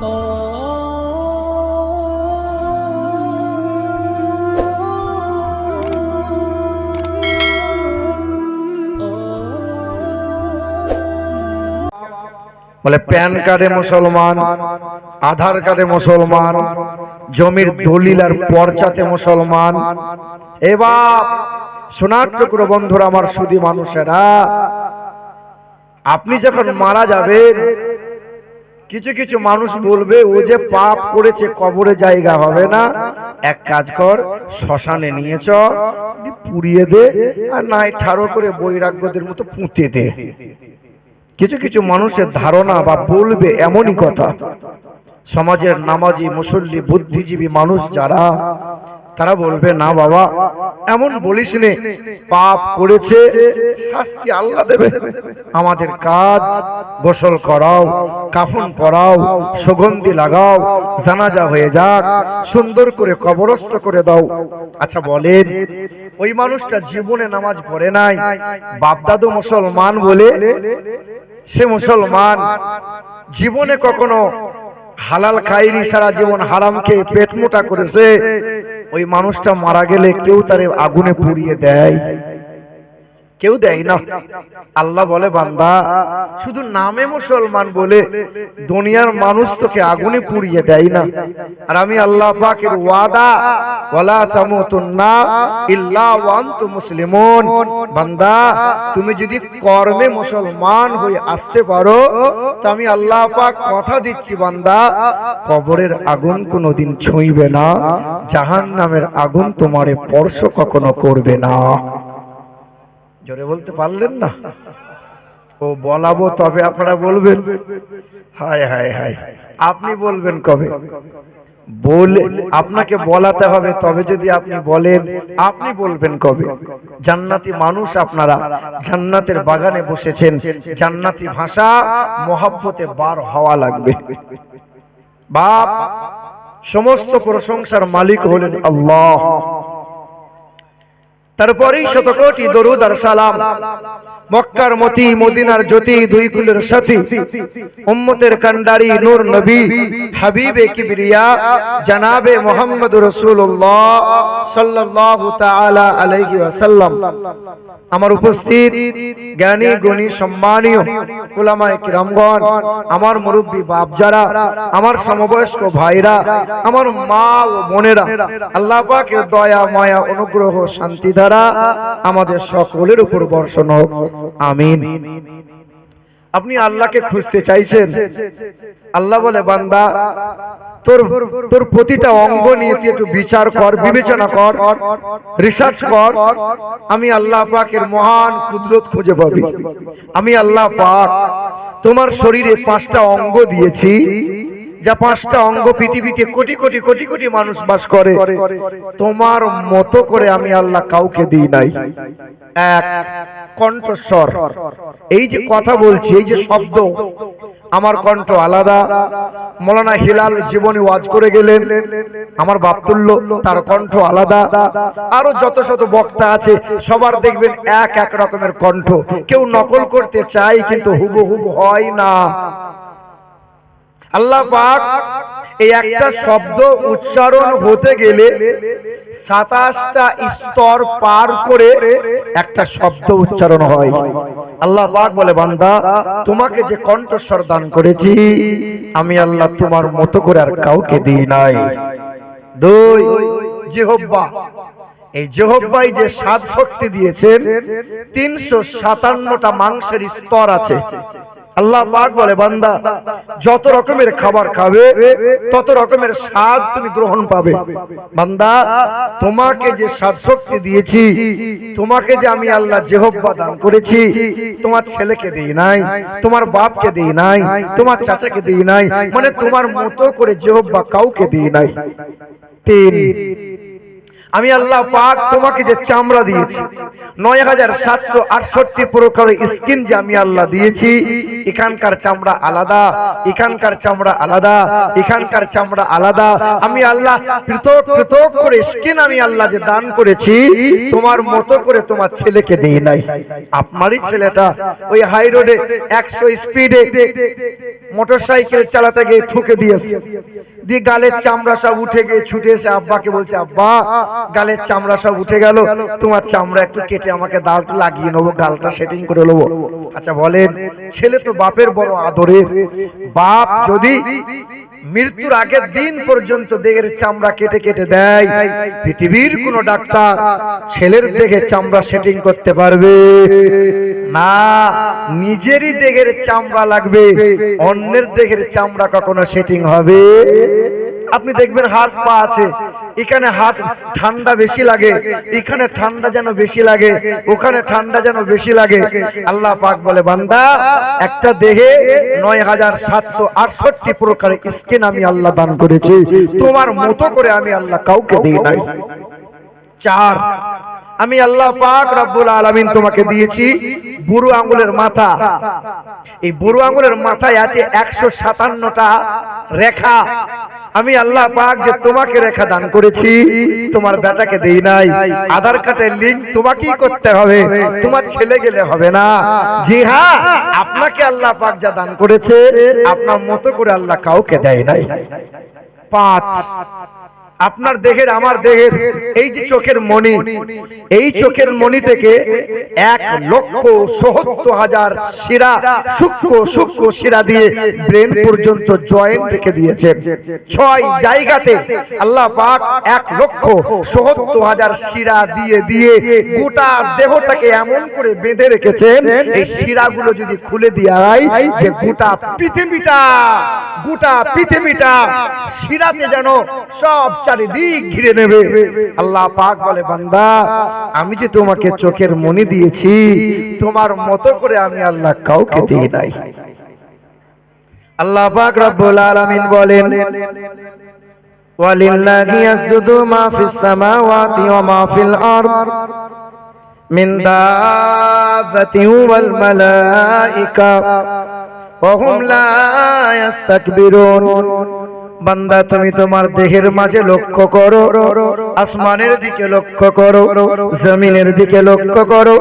বলে প্যান কার্ডে মুসলমান, আধার কার্ডে মুসলমান, জমির দলিল আর পর্চাতে মুসলমান। এবার সোনার টুকরো বন্ধুরা আমার সুদী মানুষেরা, আপনি যখন মারা যাবেন কিছু কিছু মানুষ বলবে, ও যে পাপ করেছে, কবরে জায়গা হবে না। এক কাজ কর, শ্মশানে নিয়ে চ পুড়িয়ে দে, আর নাই ঠাড়ো করে বৈরাগ্যদের মতো পুঁতে দে। কিছু কিছু মানুষের ধারণা বা বলবে এমনই কথা। সমাজের নামাজি, মুসল্লি, বুদ্ধিজীবী মানুষ যারা তারা বলবে, না বাবা, এমন বলিস নে, পাপ করেছে, শাস্তি আল্লাহ দেবে। আমাদের কাজ, গোসল করাও, কাফন পরাও, সুগন্ধি লাগাও, জানাজা হয়ে যাক, সুন্দর করে কবরস্থ করে দাও। আচ্ছা বলেন, ওই মানুষটা জীবনে নামাজ পড়ে নাই, বাপদাদু মুসলমান বলে সে মুসলমান জীবনে কখনো হালাল খাইনি, সারা জীবন হারাম খেয়ে পেট মোটা করেছে। ওই মানুষটা মারা গেলে কেউ তারে আগুনে পুড়িয়ে দেয়। কেউ দেয় না। আল্লাহ বলে, বান্দা, শুধু নামে মুসলমান বলে দুনিয়ার মানুষ তোকে আগুনে পুড়িয়ে দেয় না। আর আমি আল্লাহ পাকের ওয়াদা, ওয়ালা তামুতুন্না ইল্লা ওয়া আনতুম মুসলিমুন। বান্দা, তুমি যদি কর্মে মুসলমান হয়ে আসতে পারো, তো আমি আল্লাহ পাক কথা দিচ্ছি, বান্দা, কবরের আগুন কোনোদিন ছুঁইবে না, জাহান্নামের আগুন তোমারে স্পর্শ কখনো করবে না। জোরে বলতে পারলেন না। ও বলাবো তবে আপনারা বলবেন। হায় হায় হায়, আপনি বলবেন কবে? বলে আপনাকে বলাতে হবে, তবে যদি আপনি বলেন, আপনি বলবেন কবে? জান্নাতি মানুষ আপনারা, জান্নাতের বাগানে বসেছেন, জান্নাতি ভাষা মহাব্বতে বার হওয়া লাগবে। বাপ, সমস্ত প্রশংসার মালিক হলেন আল্লাহ। তারপরেই শতকোটি দরুদ আর সালাম। মক্কার মতি, মদিনার জ্যোতি, দুই কুলের সাথী। উম্মতের কান্ডারি নূর নবী, হাবিবে কিবরিয়া, জানাবে মোহাম্মদ রাসূলুল্লাহ সাল্লাল্লাহু তাআলা আলাইহি ওয়াসাল্লাম। আমার উপস্থিত জ্ঞানী, গুণী, সম্মানীয় উলামায়ে কিরামগণ, আমার মুরব্বী বাপ যারা আমার সমবয়স্ক ভাইরা, আমার মা ও বোনেরা, আল্লাহ পাকের দয়া, মায়া, অনুগ্রহ শান্তি দ্বারা আমাদের সকলের উপর বর্ষণ হোক। আমিন। আপনি আল্লাহকে খুঁজতে চাইছেন? আল্লাহ বলে, বান্দা, তোর তোর প্রতিটা অঙ্গ নিয়ে তুই একটু বিচার কর, বিবেচনা কর রিসার্চ কর। আমি আল্লাহ পাকের মহান কুদরত খুঁজে পাবি। আমি আল্লাহ পাক তোমার শরীরে পাঁচটা অঙ্গ দিয়েছি। যা পাঁচটা অঙ্গ পৃথিবীতে কোটি কোটি কোটি কোটি মানুষ বাস করে, তোমার মতো করে আমি আল্লাহ কাউকে দিই নাই। এক, কণ্ঠস্বর। এই যে কথা বলছি, এই যে শব্দ, আমার কণ্ঠ আলাদা। মৌলানা হিলাল জীবনী ওয়াজ করে গেলেন, আমার বাপতুল্য, তার কণ্ঠ আলাদা। আরও যত শত বক্তা আছে, সবার দেখবেন এক এক রকমের কণ্ঠ। কেউ নকল করতে চায়, কিন্তু হুবহু হয় না। আল্লাহ পাক এই একটা শব্দ উচ্চারণ হতে গেলে সাতাশটা স্তর পার করে একটা শব্দ উচ্চারণ হয়। আল্লাহ পাক বলে বান্দা তোমাকে যে কণ্ঠস্বর দান করেছি আমি আল্লাহ তোমার মতো করে আর কাউকে দিই নাই। দুই জেহব্বা। এই জেহব্বাই যে সাত শক্তি দিয়েছেন তিনশো সাতান্নটা মাংসের স্তর আছে। আল্লাহ পাক বলে, বান্দা, যত রকমের খাবার খাবে, তত রকমের স্বাদ তুমি গ্রহণ পাবে। বান্দা, তোমাকে যে স্বাদ শক্তি দিয়েছি, তোমাকে যে আমি আল্লাহ জেহব্বা দান করেছি, তোমার ছেলেকে দিই নাই, তোমার বাপকে দিই নাই, তোমার চাচাকে দিই নাই মানে তোমার মতো করে জেহব্বা কাউকে দিই নাই। তিন, আমি আল্লাহ পাক তোমাকে যে চামড়া দিয়েছি, নয় হাজার সাতশো আটষট্টি প্রকারের স্কিন যে আমি আল্লাহ দিয়েছি এখানকার চামড়া আলাদা এখানকার চামড়া আলাদা এখানকার চামড়া আলাদা। আমি আল্লাহ পৃথক পৃথক করে স্কিন আমি আল্লাহ যে দান করেছি, তোমার মতো করে তোমার ছেলেকে দিই নাই। আপনারই ছেলেটা ওই হাই রোডে একশো স্পিডে মোটরসাইকেল চালাতে গিয়ে ঠুকে দিয়েছে। দিয়ে গালের চামড়া সব উঠে গিয়ে ছুটে এসে আব্বাকে বলছে, আব্বা, গালের চামড়া সব উঠে গেল। তোমার চামড়া একটু কেটে আমাকে দালটা লাগিয়ে নেব, গালটা সেটিং করে নেব। আচ্ছা বলেন, ছেলে তো বাপের বড় আদরের। বাপ যদি মৃত্যুর আগের দিন পর্যন্ত দেহের চামড়া কেটে কেটে দেয়। পৃথিবীর কোন ডাক্তার ছেলের দেহের চামড়া সেটিং করতে পারবে না। নিজেরই দেহের চামড়া লাগবে, অন্যের দেহের চামড়া কখনো সেটিং হবে আপনি দেখবেন হাত পা আছে। এখানে হাত ঠান্ডা বেশি লাগে, এখানে ঠান্ডা যেন বেশি লাগে, ওখানে ঠান্ডা যেন বেশি লাগে। আল্লাহ পাক বলে, বান্দা, একটা দেহে নয় হাজার সাতশো আটষট্টি প্রকার স্কিন আমি আল্লাহ দান করেছি। তোমার মতো করে আমি আল্লাহ কাউকে দিই নাই। চার, আমি আল্লাহ পাক রব্বুল আলামিন তোমাকে দিয়েছি বুড়ো আঙ্গুলের মাথা। এই বুড়ো আঙ্গুলের মাথায় আছে একশো সাতান্নটা রেখা। আমি আল্লাহ পাক যে তোমাকে রেখা দান করেছি, তোমার বেটাকে দেই নাই। আধার কার্ডের লিঙ্ক তোমাকেই করতে হবে, তোমার ছেলে গেলে হবে না। জি হ্যাঁ আপনাকে আল্লাহ পাক যা দান করেছে, আপনার মতো করে আল্লাহ কাউকে দেয় নাই। পাঁচ আপনার দেহের, আমার দেহের, এই যে চোখের মণি, এই চোখের মণি থেকে এক লক্ষ সত্তর হাজার শিরা, সূক্ষ্ম সূক্ষ্ম শিরা দিয়ে ব্রেন পর্যন্ত জয়েন্ট রেখে দিয়েছেন ছয় জায়গাতে আল্লাহ পাক এক লক্ষ সত্তর হাজার শিরা দিয়ে দিয়ে গোটা দেহটাকে এমন করে বেঁধে রেখেছেন, এই শিরাগুলো যদি খুলে দেওয়া যে গোটা পৃথিবীটা গোটা পৃথিবীটা শিরাতে যেন সব চারিদিক ঘিরে নেবে। আল্লাহ পাক বলে, বান্দা, আমি যে তোমাকে চোখের মনি দিয়েছি, তোমার মতো করে আমি আল্লাহ কাউকে দিয়ে নাই। আল্লাহ পাক রব্বুল আলামিন বলেন, ওয়ালিল্লাহি ইয়াসজুদু মা ফিস সামাওয়াতি ওয়া মা ফিল আরদ মিন দাবাতি ওয়াল মালায়েকা ওয়া হুম লা ইস্তাকবিরুন বান্দা, তুমি তোমার দেহের মাঝে লক্ষ্য করো, আসমানের দিকে লক্ষ্য করো, জমিনের দিকে লক্ষ্য করো।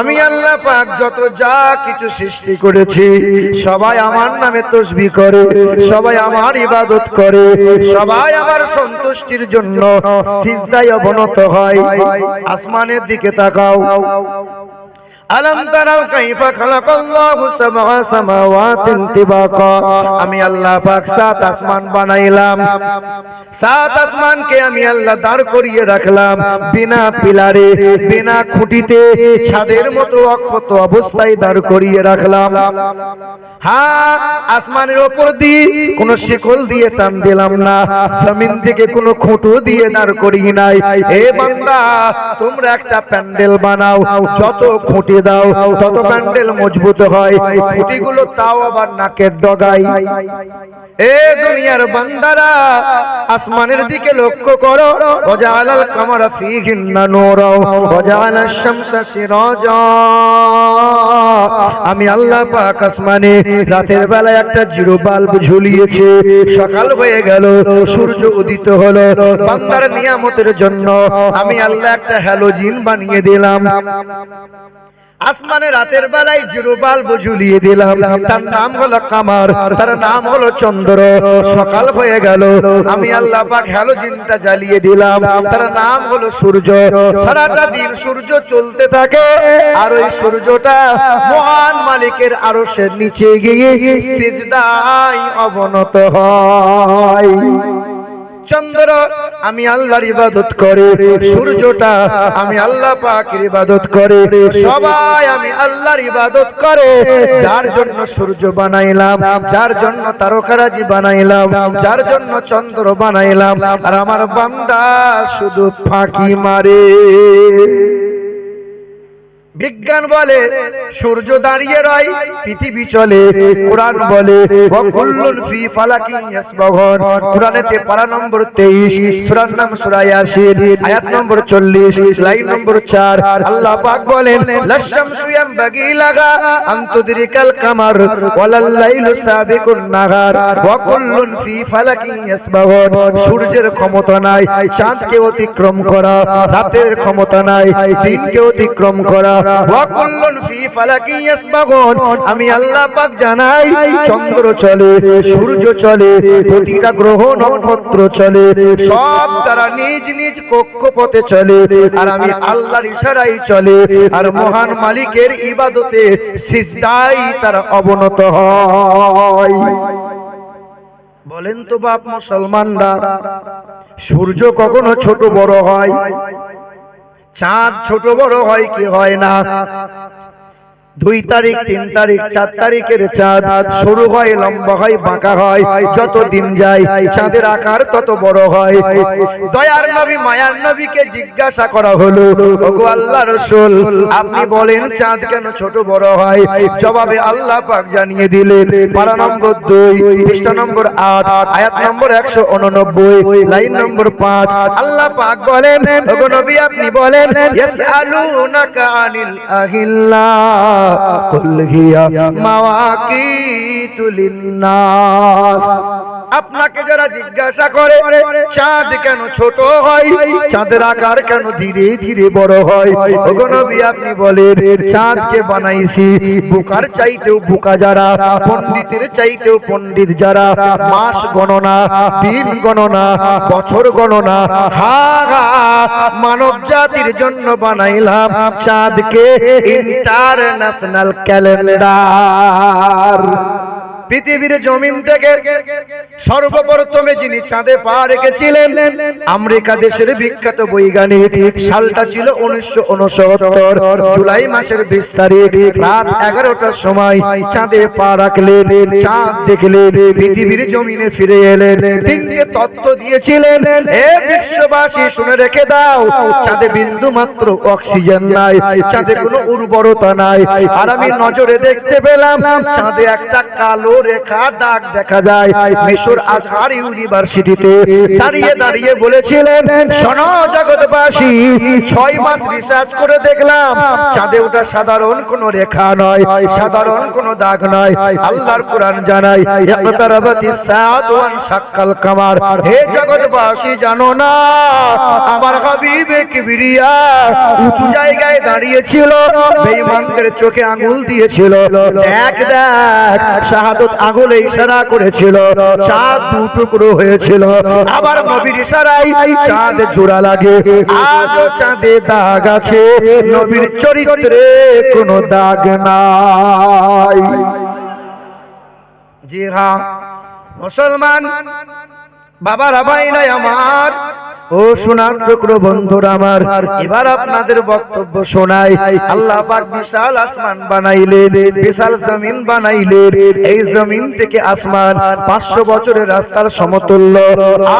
আমি আল্লাহ পাক যত যা কিছু সৃষ্টি করেছি, সবাই আমার নামে তসবি করে, সবাই আমার ইবাদত করে, সবাই আমার সন্তুষ্টির জন্য সিজদায় অবনত হয়। আসমানের দিকে তাকাও। আমি আল্লাহ পাক সাত আসমান বানাইলাম। সাত আসমানকে আমি আল্লাহ দাঁড় করিয়ে রাখলাম। বিনা পিলারে, বিনা খুঁটিতে, ছাদের মতো অক্ষত অবস্থায় দাঁড় করিয়ে রাখলাম। হ্যাঁ আসমানের ওপর দিয়ে কোনো শিকল দিয়ে টান দিলাম না। জমিন থেকে কোনো খুঁটো দিয়ে দাঁড় করিয়ে নাই। এ বান্দা, তোমরা একটা প্যান্ডেল বানাও। যত খুঁটি দাও, তত প্যান্ডেল মজবুত হয়। খুঁটিগুলো তাও আবার নাকের ডগাই এ দুনিয়ার বান্দারা, আসমানের দিকে লক্ষ্য করো। ওজালাল কামারা ফিহিন্না নূরা। ওজালাশ শামসা সিরাজা। আমি আল্লাহ পাক আসমানে রাতের বেলায় একটা জিরো বাল্ব ঝুলিয়েছে। সকাল হয়ে গেল, সূর্য উদিত হলো। বান্দার নিয়ামতের জন্য আমি আল্লাহ একটা হ্যালোজিন বানিয়ে দিলাম। আসমানে রাতের বেলায় জিরো বাল্ব ঝুলিয়ে দিলাম। তার নাম হলো কামার, তার নাম হলো চন্দ্র। সকাল হয়ে গেল, আমি আল্লাহ পাক হ্যালোজিনটা জ্বালিয়ে দিলাম। তার নাম হলো সূর্য। সারাটা দিন সূর্য চলতে থাকে, আর ওই সূর্যটা মহান মালিকের আরশের নিচে গিয়ে সিজদায় অবনত হয়। চন্দ্র, আমি আল্লাহর ইবাদত করে। সূর্যটা, আমি আল্লাহ পাকের ইবাদত করে। সবাই আমি আল্লাহর ইবাদত করে। যার জন্য সূর্য বানাইলাম, যার জন্য তারকারাজি বানাইলাম, যার জন্য চন্দ্র বানাইলাম, আর আমার বান্দা শুধু ফাঁকি মারে। বিজ্ঞান বলে, সূর্য দাঁড়িয়ে রয়, পৃথিবী চলে, কোরআন বলে কোরআনেতে পারা নম্বর 23 সূরার নাম আয়াত নম্বর 40 লাইন নম্বর 4 আল্লাহ পাক বলেন লাগা কামার সাবিকুন নাহার ফি ফালাকি সূর্যের ক্ষমতা নাই, চাঁদকে অতিক্রম করা, রাতের ক্ষমতা নাই, দিনকে অতিক্রম করা আমি আল্লাহ পাক জানাই, চন্দ্র চলে, সূর্য চলে, প্রতিটা গ্রহ নক্ষত্র চলে, সব তারা নিজ নিজ কক্ষপথে চলে, আর আমি আল্লাহর ইশারায় চলে, আর মহান মালিকের ইবাদতে সিজদাই তারা অবনত হয়। বলেন তো বাপ মুসলমানরা, সূর্য কখনো ছোট বড় হয়? চাঁদ ছোট বড় হয় কি হয় না? দুই তারিখ, তিন তারিখ, চার তারিখের চাঁদ শুরু হয়, লম্বা হয়, বাঁকা হয়, যত দিন যায়, চাঁদের আকার তত বড় হয়। দয়ার নবী, মায়ার নবীকে জিজ্ঞাসা করা হলো আল্লাহ রসুল, আপনি বলেন চাঁদ কেন ছোট বড় হয়? জবাবে আল্লাহ পাক জানিয়ে দিলেন পারা নম্বর দুই, পৃষ্ঠা নম্বর আট, আয়াত নম্বর একশো উননব্বই, লাইন নম্বর পাঁচ। আল্লাহ পাক বলেন নবী, আপনি বলেন আহিল্লাহ কুল হিয়া মাওয়াকিতুল লিন্নাস আপনাকে যারা জিজ্ঞাসা করে, চাঁদ কেন ছোট হয়? চাঁদের আকার কেন ধীরে ধীরে বড় হয়? নবী, আপনি বলেন, চাঁদকে বানাইছি বুকার চাইতেও বুকা যারা, পণ্ডিতের চাইতেও পণ্ডিত যারা, মাস গণনা, দিন গণনা, বছর গণনা, হা হা জাতির জন্য বানাইলাম চাঁদকে ইন্টারন্যাশনাল ক্যালেন্ডার পৃথিবীর জমিন থেকে সর্বপ্রথমে যিনি চাঁদে পা রেখেছিলেন, আমেরিকা দেশের বিখ্যাত বৈজ্ঞানিক সালটা ছিল উনিশশো উনসত্তর, জুলাই মাসের বিশ তারিখ, রাত এগারোটার সময় চাঁদে পা রাখলেন, চাঁদ দেখলেন, পৃথিবীর জমিনে ফিরে এলেন তিনটে তত্ত্ব দিয়েছিলেন এ বিশ্ববাসী, শুনে রেখে দাও, চাঁদে বিন্দু মাত্র অক্সিজেন নাই, চাঁদে কোনো উর্বরতা নাই, আর আমি নজরে দেখতে পেলাম, চাঁদে একটা কালো রেখা দাগ দেখা যায়। মিশর আজহার ইউনিভার্সিটিতে দাঁড়িয়ে দাঁড়িয়ে বলেছিলেন জগৎবাসী, ছয় মাস রিসার্চ করে দেখলাম, চাঁদে ওটা সাধারণ রেখা নয়, সাধারণ দাগ নয়। আল্লাহর কোরআন কামার। হে জগৎবাসী, জানো না, আমার উঁচু জায়গায় দাঁড়িয়েছিল চোখে আঙুল দিয়েছিল। এক দেখ আঙুলে ইশারা করেছিল, চাঁদ দু টুকরো হয়েছিল। আবার নবীর ইশারায় চাঁদ জোড়া লাগে। আজও চাঁদে দাগ আছে, নবীর চরিত্রে কোনো দাগ নাই। জি হ্যাঁ মুসলমান, বাবারা ভাই নাই আমার। ও সোনার টুকরো বন্ধুরা আমার, এবার আপনাদের বক্তব্য শোনাই। আল্লাহ পাক বিশাল আসমান বানাইলেন, বিশাল জমিন বানাইলেন। এই জমিন থেকে আসমান পাঁচশো বছরের রাস্তার সমতুল্য।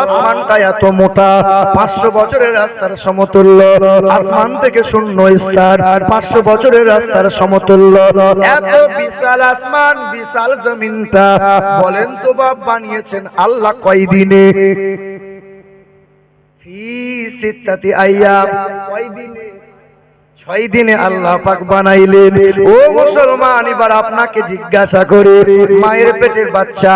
আসমানটা এত মোটা, পাঁচশো বছরের রাস্তার সমতুল্য। আসমান থেকে শূন্য স্থান, পাঁচশো বছরের রাস্তার সমতুল্য। এত বিশাল আসমান, বিশাল জমিনটা, বলেন তো বাপ বানিয়েছেন আল্লাহ কয় ছয় দিনে আল্লাহ পাক বানাইলেন। ও মুসলমান, এবার আপনাকে জিজ্ঞাসা করে, মায়ের পেটের বাচ্চা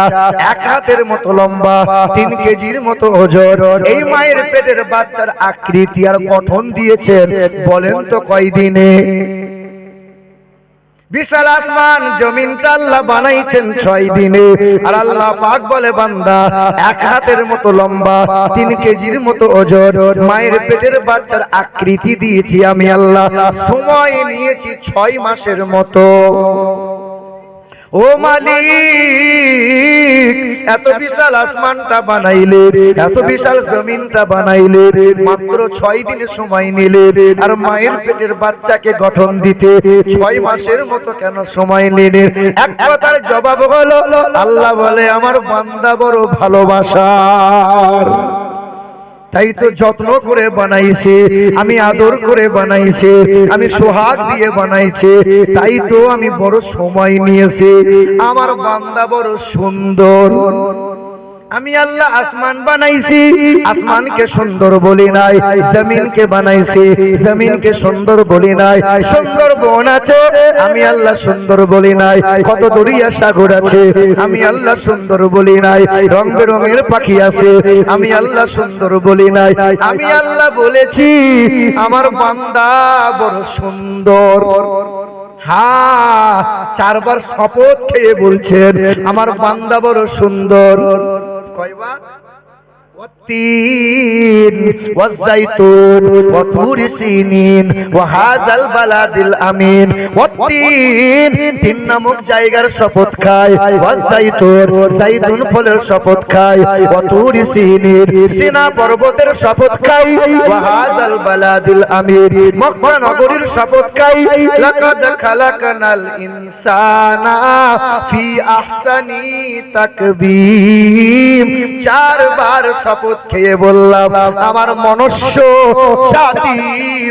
এক হাতের মতো লম্বা, তিন কেজির মতো ওজন। এই মায়ের পেটের বাচ্চার আকৃতি আর গঠন দিয়েছেন, বলেন তো কয় দিনে বিশাল আসমান জমিনটা আল্লাহ বানাইছেন ছয় দিনে। আর আল্লাহ পাক বলে, বান্দা, এক হাতের মতো লম্বা, তিন কেজির মতো ওজন। মায়ের পেটের বাচ্চার আকৃতি দিয়েছি আমি আল্লাহ। সময় নিয়েছি ছয় মাসের মতো। ও মালিক, এত বিশাল আসমানটা বানাইলে, এত বিশাল জমিনটা বানাইলে, মাত্র ছয় দিনের সময় নিলে, আর মায়ের পেটের বাচ্চাকে গঠন দিতে ছয় মাসের মতো কেন সময় নিলে? এক কথার জবাব হলো, আল্লাহ বলে, আমার বান্দা বড় ভালোবাসার। তাই তো যত্ন করে বানাইছে, আমি আদর করে বানাইছে, আমি সোহাগ দিয়ে বানাইছে, তাই তো আমি বড় সময় নিয়েছে। আমার বান্দা বড় সুন্দর। আমি আল্লাহ আসমান বানাইছি, আসমানকে সুন্দর বলি নাই, জমিনকে বানাইছি, জমিনকে সুন্দর বলি নাই, সুন্দর বন আছে, আমি আল্লাহ সুন্দর বলি নাই, কত দরিয়া সাগর আছে, আমি আল্লাহ সুন্দর বলি নাই, রং বেরঙের পাখি আছে, আমি আল্লাহ সুন্দর বলি নাই, আমি আল্লাহ বলেছি, আমার বান্দা বড় সুন্দর। হ্যাঁ চারবার শপথ খেয়ে বলছেন, আমার বান্দা বড় সুন্দর। কয়বার? والتين والزيتون وطور سينين وهذا البلد الأمين والتين তিন নামক জায়গার শপথ খায় ওয়াজাইতুন জাইতুন ফলের শপথ খায় ওয়াতুর সিনির সিনা পর্বতের শপথ খায় ওয়াহাজাল বালাদিল আমির মক্কা নগরীর শপথ খায় লাকাদ খালাকানাল ইনসানা ফি আহসানি তাকবীম চারবার শপথ খেয়ে বললাম, আমার মনুষ্য জাতি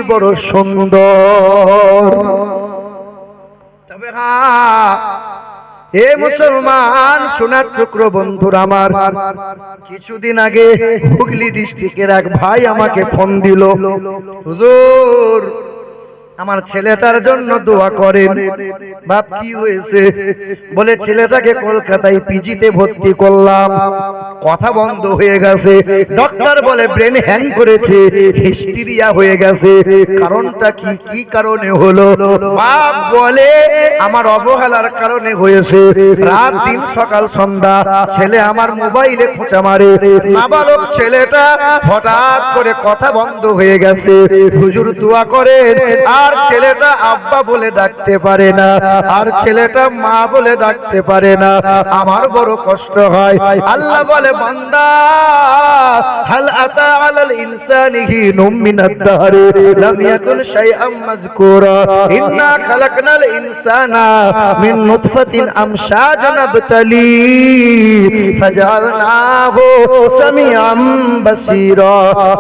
বড় সুন্দর। তবে এ মুসলমান, সোনার টুকরো বন্ধুর আমার, কিছুদিন আগে হুগলি ডিস্ট্রিক্টের এক ভাই আমাকে ফোন দিল, হুজুর, আমার ছেলেটার জন্য দোয়া করেন। বাপ, কি হয়েছে? বলে, ছেলেটাকে কলকাতায় পিজিতে ভর্তি করলাম। কথা বন্ধ হয়ে গেছে। ডক্টর বলে ব্রেন হ্যাং করেছে হিস্টিরিয়া হয়ে গেছে। কারণটা কি? কি কারণে হলো? বাপ বলে, আমার অবহেলার কারণে হয়েছে। রাত দিন সকাল সন্ধ্যা, ছেলে আমার মোবাইলে খোঁচা মারে। নাবালক ছেলেটা হঠাৎ করে কথা বন্ধ হয়ে গেছে। হুজুর দোয়া করেন, আর ছেলেটা আব্বা বলে ডাকতে পারে না, আর ছেলেটা মা বলে ডাকতে পারে না। আমার বড় কষ্ট হয়। আল্লাহ বলে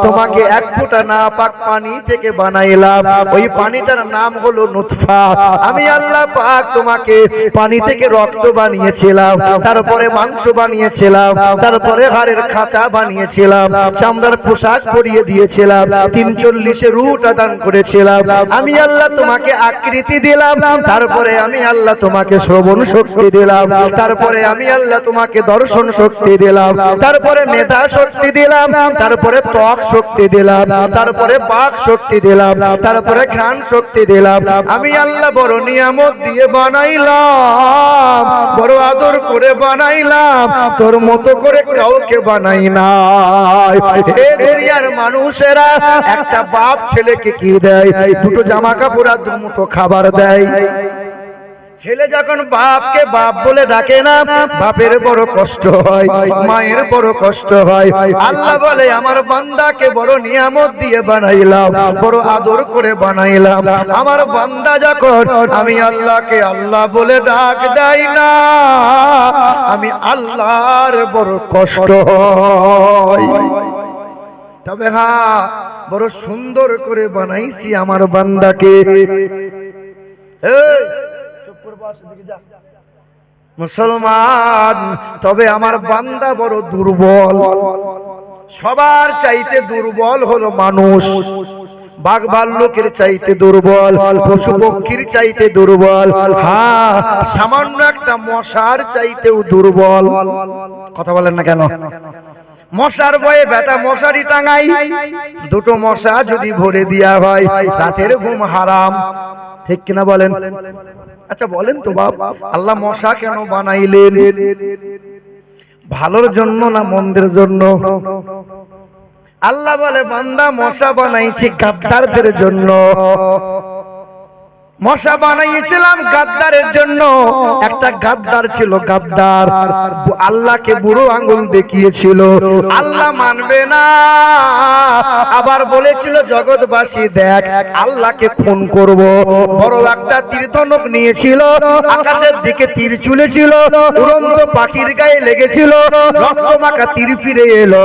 তোমাকে এক ফোঁটা না পাক পানি থেকে বানাইলাম। ওই পানিটার নাম হলো নুতফা। আমি আল্লাহ পাক তোমাকে পানি থেকে রক্ত বানিয়েছিলাম, তারপরে মাংস বানিয়েছিলাম, তারপরে হাড়ের খাঁচা বানিয়েছিলাম। চামড়ার পোশাক পরিয়ে দিয়েছিলাম। তিন চল্লিশে রুট আদান করেছিলাম। আমি আল্লাহ তোমাকে আকৃতি দিলাম। তারপরে আমি আল্লাহ তোমাকে শ্রবণ শক্তি দিলাম। তারপরে আমি আল্লাহ তোমাকে দর্শন শক্তি দিলাম। তারপরে মেধা শক্তি দিলাম। তারপরে ত্বক শক্তি দিলাম। তারপরে বাক শক্তি দিলাম। তারপরে ঘ্রাণ শক্তি দিলাম। আমি আল্লাহ বড় নিয়ামত দিয়ে বানাইলাম। বড় আদর করে বানাইলাম। তোর মতো করে কাউকে বানাই নাই। এ দুনিয়ার মানুষেরা একটা বাপ ছেলেকে কি দেয়? দুটো জামা কাপড় আর দুটো খাবার দেয়। ছেলে যখন বাপকে বাপ বলে ডাকে না বাপের বড় কষ্ট হয় মায়ের বড় কষ্ট হয়। আল্লাহ বলে আমার বান্দাকে বড় নিয়ামত দিয়ে বানাইলাম বড় আদর করে বানাইলাম। আমার বান্দা যখন আমি আল্লাহকে আল্লাহ বলে ডাক দেয় না আমি আল্লাহর বড় কষ্ট হয়। তবে হ্যাঁ বড় সুন্দর করে বানাইছি আমার বান্দাকে। এই, মুসলমান, তবে আমার বান্দা বড় দুর্বল। সবার চাইতে দুর্বল হলো মানুষ। বাঘ ভাল্লুকের চাইতে দুর্বল, পশু পক্ষীর চাইতে দুর্বল হ্যাঁ সামান্য একটা মশার চাইতেও দুর্বল। কথা বলেন না কেন? মশার ভয়ে বেটা মশারি টাঙাই। দুটো মশা যদি ভরে দেওয়া হয় রাতের ঘুম হারাম। ঠিক কিনা বলেন? আচ্ছা বলেন তো বাপ, আল্লাহ মশা কেন বানাইলেন? ভালোর জন্য না মন্দের জন্য? আল্লাহ বলে, বান্দা মশা বানাইছি গাদ্দারদের জন্য। মশা বানাইয়েছিলাম গাদ্দারের জন্য। একটা গাদ্দার ছিল গাদ্দার। আল্লাহকে বুড়ো আঙ্গুল দেখিয়েছিল। আল্লাহ মানবে না। আবার বলেছিল, জগৎবাসী, দেখ, আল্লাহকে খুন করব। বড় একটা তীর্থনক নিয়েছিল। আকাশের দিকে তীর চুলেছিল উড়ন্ত পাখির গায়ে লেগেছিল। রক্তমাখা তীর ফিরে এলো।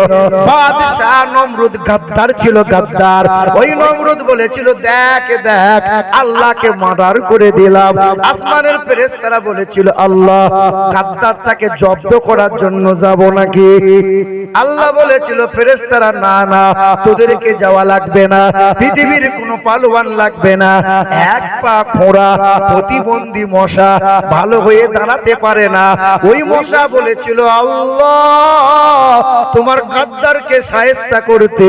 বাদশাহ নমরুদ গাদ্দার ছিল গাদ্দার। ওই নমরুদ বলেছিল, দেখ দেখ, আল্লাহকে মার্ডার করে দিলাম। আসমানের ফেরেশতারা বলেছিল, আল্লাহ, গাদ্দারটাকে জব্দ করার জন্য যাব নাকি? আল্লাহ বলেছিল, ফেরেশতারা, না না, তোদেরকে যাওয়া লাগবে না। পৃথিবীর কোনো পালোয়ান লাগবে না। এক পা খোঁড়া, প্রতিবন্ধী মশা ভালো হয়ে দাঁড়াতে পারে না। ওই মশা বলেছিল, আল্লাহ, তোমার গাদ্দারকে সাহেস্তা করতে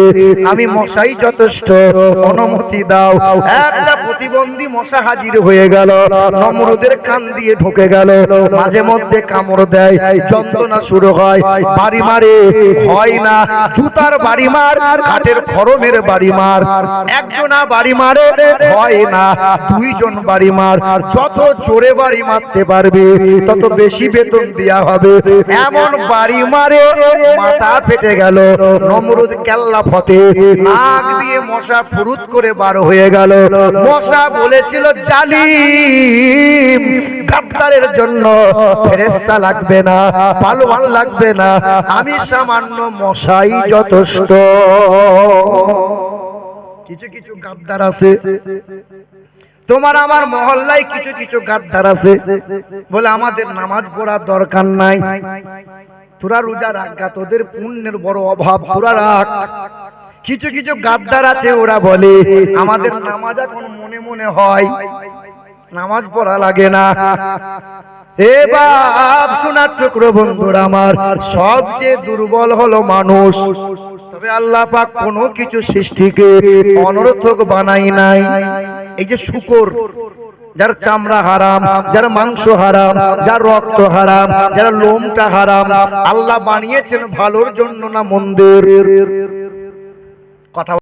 আমি মশাই যথেষ্ট। অনুমতি দাও। একটা প্রতিবন্ধী মশা হাজির হয়ে গেল। নমরুদের কান দিয়ে ঢুকে গেল। মাঝে মধ্যে কামড় দেয়, যন্ত্রণা শুরু হয়। বাড়ি মারে, হয় না। জুতার বাড়ি মার কাঠের খরমের বাড়ি মার। একজনা বাড়ি মারে, হয় না। দুইজন বাড়ি মার। যত জোরে বাড়ি মারতে পারবে, তত বেশি বেতন দেওয়া হবে। এমন বাড়ি মারে, মাথা ফেটে গেল। নমরুদ কেল্লা ফতে নাক দিয়ে মশা ফুরুত করে বার হয়ে গেল। মশা বলেছিল জালিম। জন্য ফেরেস্তা লাগবে না, পালোয়ান লাগবে না। আমি সামান্য মশাই যথেষ্ট। কিছু কিছু গাদ্দার আছে। তোমার আমার মহল্লায় কিছু কিছু গাদ্দার আছে। বলে আমাদের নামাজ পড়ার দরকার নাই। তোরা রোজা রাখা তোদের পুণ্যের বড় অভাব, তোরা রাখ। কিছু কিছু গাদ্দার আছে, ওরা বলে, আমাদের নামাজ এখন মনে মনে হয়, নামাজ পড়া লাগে না। আমার, সবচেয়ে দুর্বল হলো মানুষ। তবে আল্লাহ পাক কোনো কিছু সৃষ্টিকে অনর্থক বানাই নাই। এই যে শুকর, যার চামড়া হারাম, যার মাংস হারাম, যার রক্ত হারাম, যার লোমটা হারাম, আল্লাহ বানিয়েছেন ভালোর জন্য না মন্দির? কথা